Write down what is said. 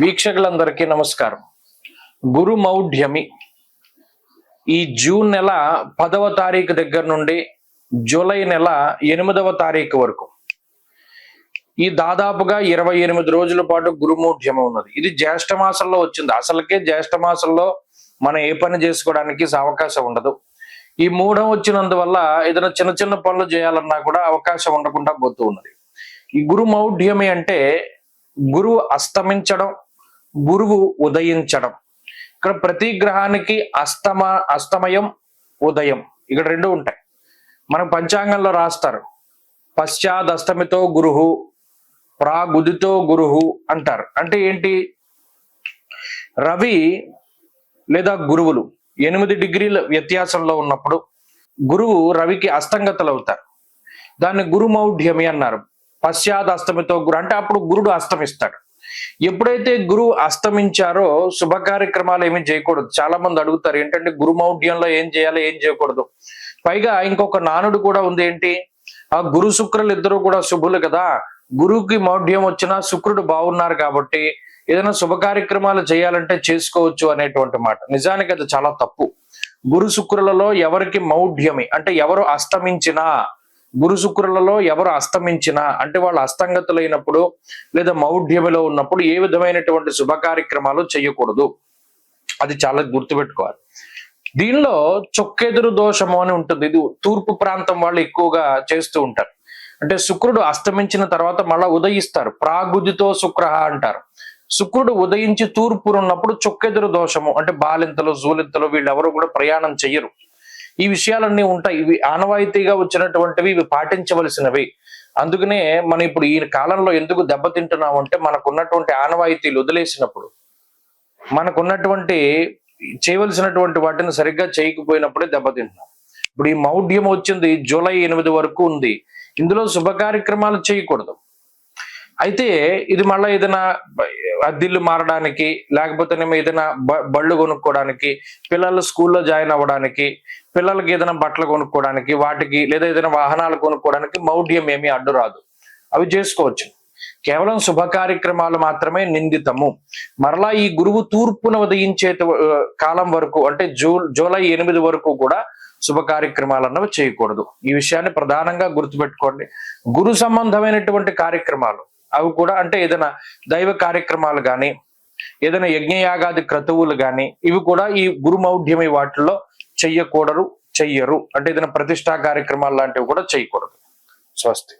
వీక్షకులందరికీ నమస్కారం. గురు మౌఢ్యమి ఈ జూన్ నెల పదవ తారీఖు దగ్గర నుండి జూలై నెల ఎనిమిదవ తారీఖు వరకు. ఈ దాదాపుగా ఇరవై ఎనిమిది రోజుల పాటు గురుమూఢ్యమం ఉన్నది. ఇది జ్యేష్ఠ మాసంలో వచ్చింది. అసలుకే జ్యేష్ఠ మాసంలో మనం ఏ పని చేసుకోవడానికి అవకాశం ఉండదు. ఈ మూఢం వచ్చినందువల్ల ఏదైనా చిన్న చిన్న పనులు చేయాలన్నా కూడా అవకాశం ఉండకుండా పోతూ ఉన్నది. ఈ గురు మౌఢ్యమి అంటే గురువు అస్తమించడం గురువు ఉదయించడం. ఇక్కడ ప్రతి గ్రహానికి అస్తమ అస్తమయం ఉదయం. ఇక్కడ రెండు ఉంటాయి. మనం పంచాంగంలో రాస్తారు. పశ్చాద్ అస్తమితో గురుహు ప్రాగుదితో గురుహు అంటారు. అంటే ఏంటి? రవి లేదా గురువులు ఎనిమిది డిగ్రీల వ్యత్యాసంలో ఉన్నప్పుడు గురువు రవికి అస్తంగతలు అవుతారు దాన్ని గురుమౌఢ్యమి అన్నారు. పశ్చాత్ అస్తమితో గురు అంటే అప్పుడు గురుడు అస్తమిస్తాడు. ఎప్పుడైతే గురువు అస్తమించారో శుభ కార్యక్రమాలు ఏమీ చేయకూడదు. చాలా మంది అడుగుతారు ఏంటంటే గురుమౌఢ్యంలో ఏం చేయాలి ఏం చేయకూడదు? పైగా ఇంకొక నానుడు కూడా ఉంది ఏంటి? ఆ గురు శుక్రులు ఇద్దరు కూడా శుభులు కదా. గురువుకి మౌఢ్యం వచ్చినా శుక్రుడు బాగున్నారు కాబట్టి ఏదైనా శుభ కార్యక్రమాలు చేయాలంటే చేసుకోవచ్చు అనేటువంటి మాట. నిజానికి అది చాలా తప్పు. గురు శుక్రులలో ఎవరికి మౌఢ్యమి అంటే ఎవరు అస్తమించినా గురు శుక్రులలో ఎవరు అస్తమించినా అంటే వాళ్ళు అస్తంగతులైనప్పుడు లేదా మౌఢ్యములో ఉన్నప్పుడు ఏ విధమైనటువంటి శుభ కార్యక్రమాలు చేయకూడదు. అది చాలా గుర్తుపెట్టుకోవాలి. దీనిలో చొక్కెదురు దోషము అని ఉంటుంది. ఇది తూర్పు ప్రాంతం వాళ్ళు ఎక్కువగా చేస్తూ ఉంటారు. అంటే శుక్రుడు అస్తమించిన తర్వాత మళ్ళా ఉదయిస్తారు. ప్రాగుదితో శుక్ర అంటారు. శుక్రుడు ఉదయించి తూర్పు ఉన్నప్పుడు చొక్కెదురు దోషము అంటే బాలింతలు జూలింతలు వీళ్ళెవరు కూడా ప్రయాణం చెయ్యరు. ఈ విషయాలన్నీ ఉంటాయి. ఇవి ఆనవాయితీగా వచ్చినటువంటివి ఇవి పాటించవలసినవి. అందుకనే మనం ఇప్పుడు ఈ కాలంలో ఎందుకు దెబ్బతింటున్నాం అంటే మనకున్నటువంటి ఆనవాయితీలు వదిలేసినప్పుడు మనకున్నటువంటి చేయవలసినటువంటి వాటిని సరిగ్గా చేయకపోయినప్పుడే దెబ్బతింటున్నాం ఇప్పుడు ఈ మౌఢ్యం వచ్చింది జూలై ఎనిమిది వరకు ఉంది. ఇందులో శుభ కార్యక్రమాలు చేయకూడదు. అయితే ఇది మళ్ళీ ఏదైనా అద్దిల్లు మారడానికి లేకపోతేనేమో ఏదైనా బళ్ళు కొనుక్కోవడానికి పిల్లలు స్కూల్లో జాయిన్ అవ్వడానికి పిల్లలకి ఏదైనా బట్టలు కొనుక్కోవడానికి వాటికి లేదా ఏదైనా వాహనాలు కొనుక్కోవడానికి మౌఢ్యం ఏమీ అడ్డు రాదు. అవి చేసుకోవచ్చు. కేవలం శుభ కార్యక్రమాలు మాత్రమే నిందితము. మరలా ఈ గురువు తూర్పున ఉదయించే కాలం వరకు అంటే జూ జూలై ఎనిమిది వరకు కూడా శుభ కార్యక్రమాలు అన్నవి చేయకూడదు. ఈ విషయాన్ని ప్రధానంగా గుర్తుపెట్టుకోండి. గురు సంబంధమైనటువంటి కార్యక్రమాలు అవి కూడా అంటే ఏదైనా దైవ కార్యక్రమాలు కానీ ఏదైనా యజ్ఞయాగాది క్రతువులు కానీ ఇవి కూడా ఈ గురుమౌఢ్యమి వాటిల్లో చెయ్యకూడరు చెయ్యరు. అంటే ఏదైనా ప్రతిష్టా కార్యక్రమాలు లాంటివి కూడా చేయకూడదు స్వస్తి.